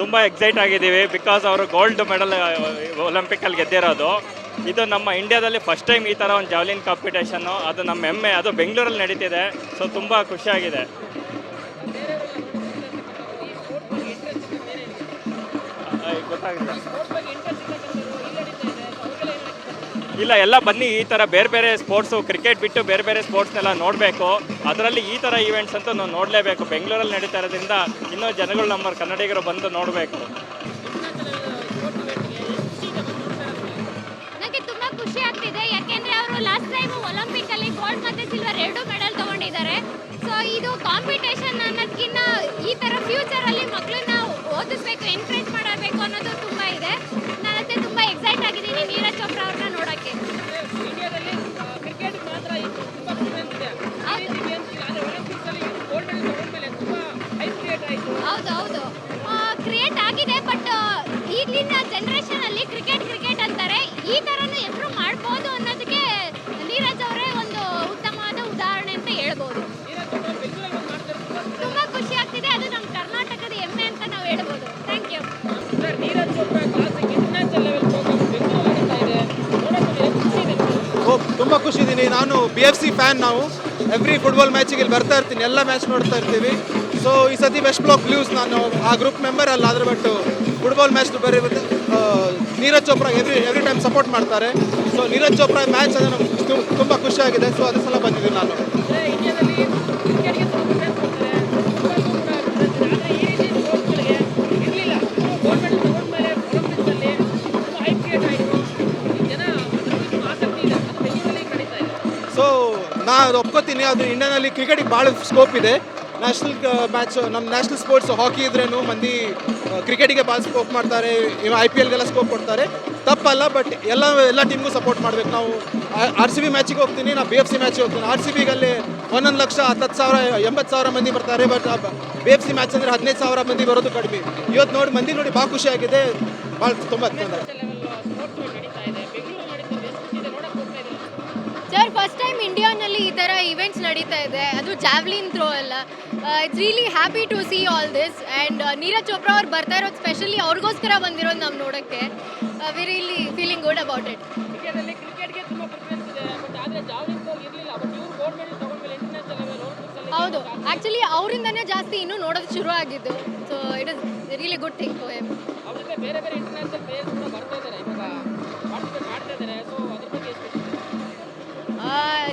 ತುಂಬ ಎಕ್ಸೈಟ್ ಆಗಿದ್ದೀವಿ ಬಿಕಾಸ್ ಅವರು ಗೋಲ್ಡ್ ಮೆಡಲ್ ಒಲಿಂಪಿಕಲ್ಲಿ ಗೆದ್ದಿರೋದು. ಇದು ನಮ್ಮ ಇಂಡಿಯಾದಲ್ಲಿ ಫಸ್ಟ್ ಟೈಮ್ ಈ ಥರ ಒಂದು ಜಾವ್ಲಿನ್ ಕಾಂಪಿಟೇಷನ್ನು ಅದು ನಮ್ಮ ಹೆಮ್ಮೆ ಅದು ಬೆಂಗಳೂರಲ್ಲಿ ನಡೀತಿದೆ. ಸೊ ತುಂಬ ಖುಷಿಯಾಗಿದೆ ಈ ಇಲ್ಲ, ಎಲ್ಲ ಬನ್ನಿ, ಈ ಥರ ಬೇರೆ ಬೇರೆ ಸ್ಪೋರ್ಟ್ಸು ಕ್ರಿಕೆಟ್ ಬಿಟ್ಟು ಬೇರೆ ಬೇರೆ ಸ್ಪೋರ್ಟ್ಸ್ನೆಲ್ಲ ನೋಡಬೇಕು. ಅದರಲ್ಲಿ ಈ ಥರ ಈವೆಂಟ್ಸ್ ಅಂತೂ ನಾವು ನೋಡಲೇಬೇಕು. ಬೆಂಗಳೂರಲ್ಲಿ ನಡೀತಾ ಇರೋದ್ರಿಂದ ಇನ್ನೂ ಜನಗಳು ನಮ್ಮ ಕನ್ನಡಿಗರು ಬಂದು ನೋಡಬೇಕು. ನನಗೆ ತುಂಬಾ ಖುಷಿ ಆಗ್ತಿದೆ. ಯಾಕೆಂದ್ರೆ ಅವರು ಲಾಸ್ಟ್ ಟೈಮ್ ಗೋಲ್ಡ್ ಸಿಲ್ವರ್ ಎರಡು ಮೆಡಲ್ ಸೊ ಇದು ಕಾಂಪಿಟೇಷನ್ ಅನ್ನೋದಕ್ಕಿಂತ ಈ ತರ ಫ್ಯೂಚರ್ ಅಲ್ಲಿ ಮಕ್ಕಳನ್ನ ಓದಿಸ್ಬೇಕು ಎನ್ಕರೇಜ್ ಹೌದು ಹೌದು. ಕ್ರಿಯೇಟ್ ಆಗಿದೆ ಬಟ್ ಈಗಿನ ಜನರೇಷನ್ ಅಲ್ಲಿ ಕ್ರಿಕೆಟ್ ಕ್ರಿಕೆಟ್ ಅಂತಾರೆ. ಈ ತರನು ಹೆಸರು ಮಾಡ್ಬೋದು ಅನ್ನೋದಕ್ಕೆ ನೀರಜ್ ಅವರೇ ಒಂದು ಉತ್ತಮವಾದ ಉದಾಹರಣೆ ಅಂತ ಹೇಳ್ಬೋದು. ತುಂಬಾ ಖುಷಿ ಆಗ್ತಿದೆ. ಅದು ನಮ್ಮ ಕರ್ನಾಟಕದ ಹೆಮ್ಮೆ ಅಂತ ನಾವು ಹೇಳ್ಬೋದು. ಥ್ಯಾಂಕ್ ಯು ಸರ್ ನೀರಜ್ ತುಂಬ ಖುಷಿ ಇದ್ದೀನಿ ನಾನು ಬಿ ಎಫ್ ಸಿ ಫ್ಯಾನ್ ನಾವು. ಎವ್ರಿ ಫುಟ್ಬಾಲ್ ಮ್ಯಾಚಿಗೆ ಇಲ್ಲಿ ಬರ್ತಾ ಇರ್ತೀನಿ. ಎಲ್ಲ ಮ್ಯಾಚ್ ನೋಡ್ತಾ ಇರ್ತೀವಿ. ಸೊ ಈ ಸತಿ ವೆಸ್ಟ್ ಬ್ಲಾಕ್ ಬ್ಲೂಸ್ ನಾನು ಆ ಗ್ರೂಪ್ ಮೆಂಬರ್ ಅಲ್ಲ ಆದರೆ ಬಟ್ ಫುಟ್ಬಾಲ್ ಮ್ಯಾಚ್ ಬರೀ ಬಂದು, Neeraj Chopra every every time support ಮಾಡ್ತಾರೆ. ಸೊ ನೀರಜ್ ಚೋಪ್ರಾ ಮ್ಯಾಚ್ ಅಂದರೆ ನಮ್ಗೆ ತುಂಬ ಖುಷಿಯಾಗಿದೆ ಸೊ ಅದೇ ಸಲ ಬಂದಿದ್ದೀನಿ ನಾನು. ಸೊ ನಾ ಅದು ಒಪ್ಕೋತೀನಿ. ಅದು ಇಂಡಿಯಾನಲ್ಲಿ ಕ್ರಿಕೆಟಿಗೆ ಭಾಳ ಸ್ಕೋಪ್ ಇದೆ. ನ್ಯಾಷನಲ್ ಮ್ಯಾಚ್ ನಮ್ಮ ನ್ಯಾಷನಲ್ ಸ್ಪೋರ್ಟ್ಸ್ ಹಾಕಿ ಇದ್ರೇನು ಮಂದಿ ಕ್ರಿಕೆಟಿಗೆ ಭಾಳ ಸ್ಕೋಪ್ ಮಾಡ್ತಾರೆ ಐ ಪಿ ಎಲ್ಗೆಲ್ಲ ಸ್ಕೋಪ್ ಕೊಡ್ತಾರೆ. ತಪ್ಪಲ್ಲ ಬಟ್ ಎಲ್ಲ ಎಲ್ಲ ಟೀಮ್ಗೂ ಸಪೋರ್ಟ್ ಮಾಡ್ಬೇಕು. ನಾವು ಆರ್ ಸಿ ಬಿ ಮ್ಯಾಚಿಗೆ ಹೋಗ್ತೀನಿ ನಾವು ಬಿ ಎಫ್ ಸಿ ಮ್ಯಾಚಿಗೆ ಹೋಗ್ತೀನಿ. ಆರ್ ಸಿ ಬಿಗಲ್ಲಿ ಒಂದೊಂದು ಲಕ್ಷ ಹತ್ತತ್ತು ಸಾವಿರ, ಎಂಬತ್ತು ಸಾವಿರ ಮಂದಿ ಬರ್ತಾರೆ but B F C match ಅಂದರೆ ಹದಿನೈದು ಸಾವಿರ ಮಂದಿ ಬರೋದು ಕಡಿಮೆ. ಇವತ್ತು ನೋಡಿ, ಮಂದಿ ನೋಡಿ ಭಾಳ ಖುಷಿಯಾಗಿದೆ ಭಾಳ ತುಂಬ ಸರ್ ಫಸ್ಟ್ ಟೈಮ್ ಇಂಡಿಯಾನಲ್ಲಿ ಈ ಥರ ಇವೆಂಟ್ಸ್ ನಡೀತಾ ಇದೆ. ಅದು ಜಾವ್ಲಿನ್ ಥ್ರೋ ಅಲ್ಲ. It's really happy to see all this and Neeraj Chopra ಅವ್ರು ಬರ್ತಾ ಇರೋದು ಸ್ಪೆಷಲಿ ಅವ್ರಿಗೋಸ್ಕರ ಬಂದಿರೋದು ನಾವು ನೋಡೋಕ್ಕೆ. We really feeling good about it ಹೌದು. ಆ್ಯಕ್ಚುಲಿ ಅವರಿಂದನೇ ಜಾಸ್ತಿ ಇನ್ನೂ ನೋಡೋದು ಶುರು ಆಗಿದ್ದು so it is really good thing for him ಬೇರೆ ಬೇರೆ ಇಂಟರ್ನ್ಯಾಷನಲ್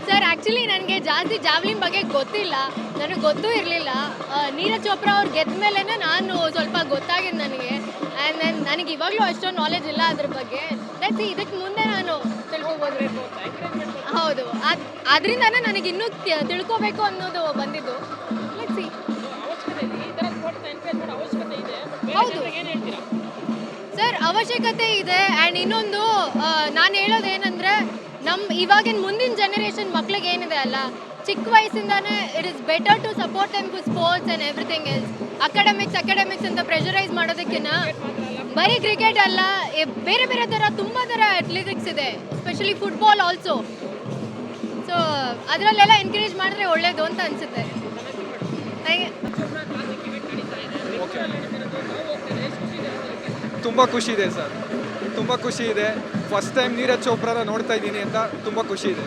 ಸರ್ ಆ್ಯಕ್ಚುಲಿ ನನಗೆ ಜಾಸ್ತಿ ಜಾವ್ಲಿನ್ ಬಗ್ಗೆ ಗೊತ್ತಿಲ್ಲ. ನನಗೆ ಗೊತ್ತೂ ಇರಲಿಲ್ಲ. ನೀರಜ್ ಚೋಪ್ರಾ ಅವ್ರು ಗೆದ್ದ ಮೇಲೆ ನಾನು ಸ್ವಲ್ಪ ಗೊತ್ತಾಗಿದ್ದು ನನಗೆ. ಆ್ಯಂಡ್ ದೆನ್ ನನಗೆ ಇವಾಗಲೂ ಅಷ್ಟೊಂದು ನಾಲೆಜ್ ಇಲ್ಲ ಅದ್ರ ಬಗ್ಗೆ. ದಟ್ಸ್ ಇದಕ್ಕೆ ಮುಂದೆ ನಾನು ತಿಳ್ಕೊಬೋದು ಎಂಕರೇಜ್ಮೆಂಟ್ ಹೌದು. ಅದು ಅದರಿಂದನೇ ನನಗೆ ಇನ್ನೂ ತಿಳ್ಕೋಬೇಕು ಅನ್ನೋದು ಬಂದಿದ್ದು. ಹೌದು. ಸರ್, ಅವಶ್ಯಕತೆ ಇದೆ. ಆ್ಯಂಡ್ ಇನ್ನೊಂದು ನಾನು ಹೇಳೋದೇನೆಂದರೆ ನಮ್ಮ ಇವಾಗಿನ ಮುಂದಿನ ಜನರೇಷನ್ ಮಕ್ಳಿಗೆ ಏನಿದೆ ಅಲ್ಲ ಚಿಕ್ಕ ವಯಸ್ಸಿಂದಾನೇ it is better to support them with sports and everything is academics academics ಅಂತ ಪ್ರೆಷರೈಸ್ ಮಾಡೋದಕ್ಕಿಂತ ಬರೀ ಕ್ರಿಕೆಟ್ ಅಲ್ಲ ಬೇರೆ ಬೇರೆ ಥರ ತುಂಬ ಥರ ಅಥ್ಲೆಟಿಕ್ಸ್ ಇದೆ ಸ್ಪೆಷಲಿ ಫುಟ್ಬಾಲ್ ಆಲ್ಸೋ ಸೊ ಅದರಲ್ಲೆಲ್ಲ ಎನ್ಕರೇಜ್ ಮಾಡಿದ್ರೆ ಒಳ್ಳೇದು ಅಂತ ಅನಿಸುತ್ತೆ. ತುಂಬ ಖುಷಿ ಇದೆ ಸರ್. ತುಂಬ ಖುಷಿ ಇದೆ. ಫಸ್ಟ್ ಟೈಮ್ ನೀರಜ್ ಚೋಪ್ರಾನ ನೋಡ್ತಾ ಇದ್ದೀನಿ ಅಂತ ತುಂಬ ಖುಷಿ ಇದೆ.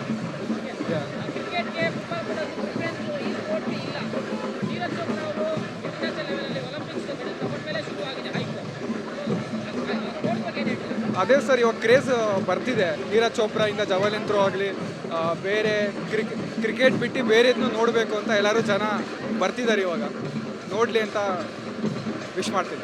ಅದೇ ಸರ್ ಇವಾಗ ಕ್ರೇಜ್ ಬರ್ತಿದೆ. ನೀರಜ್ ಚೋಪ್ರಾ ಇಂದ ಜವಲಿನ್ ಥ್ರೋ ಆಗಲಿ ಬೇರೆ ಕ್ರಿಕ್ ಕ್ರಿಕೆಟ್ ಬಿಟ್ಟು ಬೇರೆದನ್ನು ನೋಡಬೇಕು ಅಂತ ಎಲ್ಲರೂ ಜನ ಬರ್ತಿದ್ದಾರೆ ಇವಾಗ. ನೋಡಲಿ ಅಂತ ವಿಶ್ ಮಾಡ್ತೀನಿ.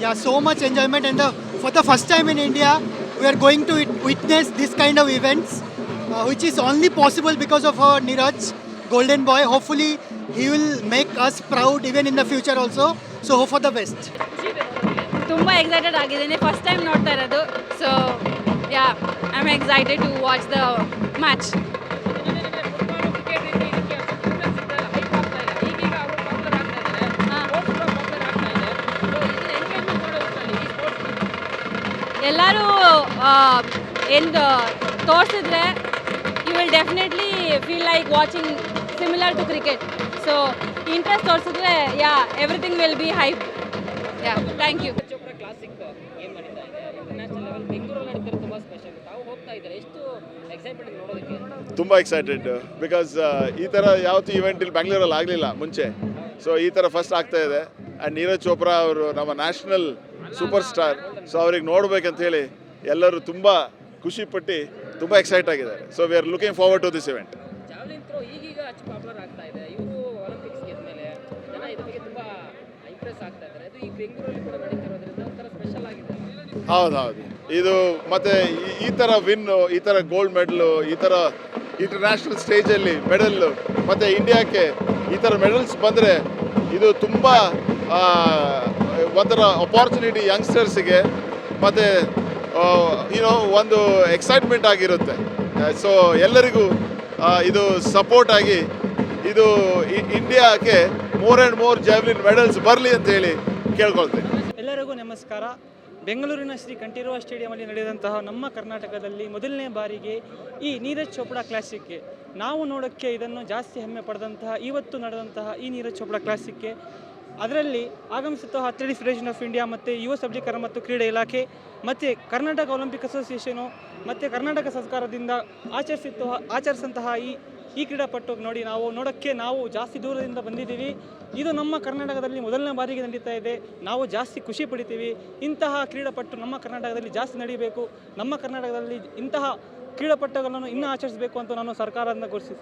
Yeah, so much enjoyment, and the, for the first time in India, we are going to witness this kind of events, uh, which is only possible because of our Niraj, Golden Boy. Hopefully, he will make us proud even in the future also. So, hope for the best. ತುಂಬ excited ಆಗಿದ್ದೀನಿ first time ನೋಡ್ತಾ ಇರೋದು so yeah I am excited to watch the match ಎಲ್ಲರೂ ಎಂದು ತೋರಿಸಿದ್ರೆ you will definitely feel like watching similar to cricket so interest ತೋರಿಸಿದ್ರೆ yeah everything will be high yeah thank you Chopra classic game ನಡೀತಾ ಇದೆ international level ಬೆಂಗಳೂರಲ್ಲಿ ನಡೀತಿರೋ ತುಂಬ special ತಾವು ಹೋಗ್ತಾ ಇದ್ದಾರೆ. ಎಷ್ಟು ಎಕ್ಸೈಟ್ಮೆಂಟ್ ನೋಡೋದಕ್ಕೆ? ತುಂಬ ಎಕ್ಸೈಟೆಡ್ ಬಿಕಾಸ್ ಈ ಥರ ಯಾವತ್ತೂ ಇವೆಂಟ್ ಇಲ್ಲಿ ಬ್ಯಾಂಗ್ಳೂರಲ್ಲಿ ಆಗಲಿಲ್ಲ ಮುಂಚೆ. ಸೊ ಈ ಥರ ಫಸ್ಟ್ ಆಗ್ತಾ ಇದೆ. ಆ್ಯಂಡ್ ನೀರಜ್ ಚೋಪ್ರಾ ಅವರು ನಮ್ಮ ನ್ಯಾಷನಲ್ ಸೂಪರ್ ಸ್ಟಾರ್ ಸೊ ಅವ್ರಿಗೆ ನೋಡ್ಬೇಕಂತ ಹೇಳಿ ಎಲ್ಲರೂ ತುಂಬ ಖುಷಿಪಟ್ಟು ತುಂಬ ಎಕ್ಸೈಟ್ ಆಗಿದ್ದಾರೆ. So we are looking forward to this event ಹೌದು ಹೌದು ಇದು. ಮತ್ತೆ ಈ- ಈ ಥರ ವಿನ್ನು ಈ ಥರ ಗೋಲ್ಡ್ ಮೆಡಲು ಈ ಥರ ಇಂಟರ್ನ್ಯಾಷನಲ್ ಸ್ಟೇಜಲ್ಲಿ ಮೆಡಲ್ಲು ಮತ್ತು ಇಂಡಿಯಾಕ್ಕೆ ಈ ಥರ ಮೆಡಲ್ಸ್ ಬಂದರೆ ಇದು ತುಂಬ ಒಂಥರ ಅಪಾರ್ಚುನಿಟಿ ಯಂಗ್ಸ್ಟರ್ಸಿಗೆ ಮತ್ತು ಏನೋ ಒಂದು ಎಕ್ಸೈಟ್ಮೆಂಟ್ ಆಗಿರುತ್ತೆ. ಸೊ ಎಲ್ಲರಿಗೂ ಇದು ಸಪೋರ್ಟ್ ಆಗಿ ಇದು ಇಂಡಿಯಾಕ್ಕೆ more and more javelin medals ಬರಲಿ ಅಂತ ಹೇಳಿ ಕೇಳ್ಕೊಳ್ತೇನೆ. ಎಲ್ಲರಿಗೂ ನಮಸ್ಕಾರ. ಬೆಂಗಳೂರಿನ ಶ್ರೀ ಕಂಠೀರವ ಸ್ಟೇಡಿಯಮಲ್ಲಿ ನಡೆದಂತಹ ನಮ್ಮ ಕರ್ನಾಟಕದಲ್ಲಿ ಮೊದಲನೇ ಬಾರಿಗೆ ಈ ನೀರಜ್ ಚೋಪ್ರಾ ಕ್ಲಾಸಿಕ್ಗೆ ನಾವು ನೋಡೋಕ್ಕೆ ಇದನ್ನು ಜಾಸ್ತಿ ಹೆಮ್ಮೆ ಪಡೆದಂತಹ, ಇವತ್ತು ನಡೆದಂತಹ ಈ ನೀರಜ್ ಚೋಪ್ರಾ ಕ್ಲಾಸಿಕ್ಗೆ ಅದರಲ್ಲಿ ಆಗಮಿಸುತ್ತಾ ಅಥ್ಲೆಟಿಕ್ಸ್ ಫೆಡರೇಷನ್ ಆಫ್ ಇಂಡಿಯಾ ಮತ್ತು ಯುವ ಸಬಲೀಕರಣ ಮತ್ತು ಕ್ರೀಡೆ ಇಲಾಖೆ, ಮತ್ತು ಕರ್ನಾಟಕ ಒಲಿಂಪಿಕ್ ಅಸೋಸಿಯೇಷನು, ಮತ್ತು ಕರ್ನಾಟಕ ಸರ್ಕಾರದಿಂದ ಆಚರಿಸಿತ್ತು ಆಚರಿಸಂತಹ ಈ ಈ ಕ್ರೀಡಾಪಟು ನೋಡಿ ನಾವು ನೋಡೋಕ್ಕೆ ನಾವು ಜಾಸ್ತಿ ದೂರದಿಂದ ಬಂದಿದ್ದೀವಿ. ಇದು ನಮ್ಮ ಕರ್ನಾಟಕದಲ್ಲಿ ಮೊದಲನೇ ಬಾರಿಗೆ ನಡೀತಾ ಇದೆ. ನಾವು ಜಾಸ್ತಿ ಖುಷಿ ಪಡಿತೀವಿ. ಇಂತಹ ಕ್ರೀಡಾಪಟ್ಟು ನಮ್ಮ ಕರ್ನಾಟಕದಲ್ಲಿ ಜಾಸ್ತಿ ನಡೀಬೇಕು. ನಮ್ಮ ಕರ್ನಾಟಕದಲ್ಲಿ ಇಂತಹ ಕ್ರೀಡಾಪಟುಗಳನ್ನು ಇನ್ನೂ ಆಚರಿಸಬೇಕು ಅಂತ ನಾನು ಸರ್ಕಾರದಿಂದ ಘೋಷಿಸಿ